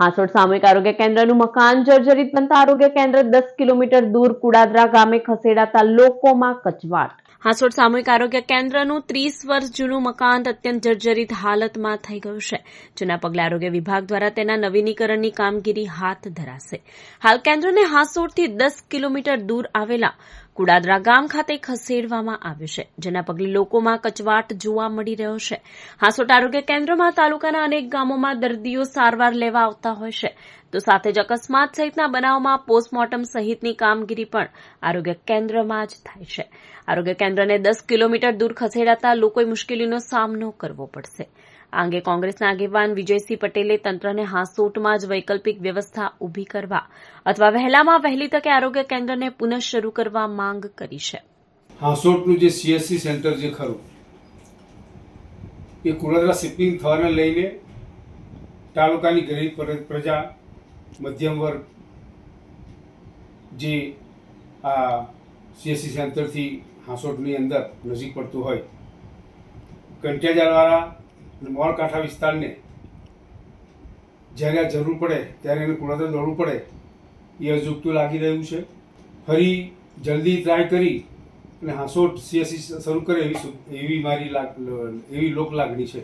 હાંસોડ સામૂહિક આરોગ્ય કેન્દ્રનું મકાન જર્જરિત બનતા આરોગ્ય કેન્દ્ર દસ કિલોમીટર દૂર કુડાદરા ગામે ખસેડાતા લોકોમાં કચવાટ. હાંસોડ સામૂહિક આરોગ્ય કેન્દ્રનું ત્રીસ વર્ષ જૂનું મકાન અત્યંત જર્જરિત હાલતમાં થઈ ગયું છે. જેના પગલે આરોગ્ય વિભાગ દ્વારા તેના નવીનીકરણની કામગીરી હાથ ધરાશે. હાલ કેન્દ્રને હાંસોડથી દસ કિલોમીટર દૂર આવેલા કુડાદરા ગામ ખાતે ખસેડવામાં આવ્યું છે, જેના પગલે લોકોમાં કચવાટ જોવા મળી રહ્યો છે. હાંસોટ આરોગ્ય કેન્દ્રમાં તાલુકાના અનેક ગામોમાં દર્દીઓ સારવાર લેવા આવતા હોય છે. તો સાથે જ અકસ્માત સહિતના બનાવમાં પોસ્ટમોર્ટમ સહિતની કામગીરી પણ આરોગ્ય કેન્દ્રમાં જ થાય છે. આરોગ્ય કેન્દ્રને દસ કિલોમીટર દૂર ખસેડાતા લોકોએ મુશ્કેલીનો સામનો કરવો પડશે. આ અંગે કોંગ્રેસના આગેવાન વિજયસિંહ પટેલે તંત્રને હાંસોટમાં જ વૈકલ્પિક વ્યવસ્થા ઊભી કરવા અથવા વહેલામાં વહેલી તકે આરોગ્ય કેન્દ્રને પુનઃ શરૂ કરવા માંગ કરી છે. હાંસોટનું જે સીએસસી સેન્ટર જે ખરું, એ કુળદરા શિપિંગ થવાને લઈને તાલુકાની ગરીબ પ્રજા, મધ્યમ વર્ગ જે આ સીએસસી સેન્ટરથી હાંસોટની અંદર નજીક પડતું હોય કંઠિયાજારવાળા અને મોળકાંઠા વિસ્તારને જ્યારે જરૂર પડે ત્યારે એને કુળદરા દોડવું પડે, એ અજુગતું લાગી રહ્યું છે. ફરી જલ્દી ટ્રાય કરી અને હાંસોટ સીએસસી શરૂ કરે એવી એવી મારી લાગ, એવી લોક લાગણી છે.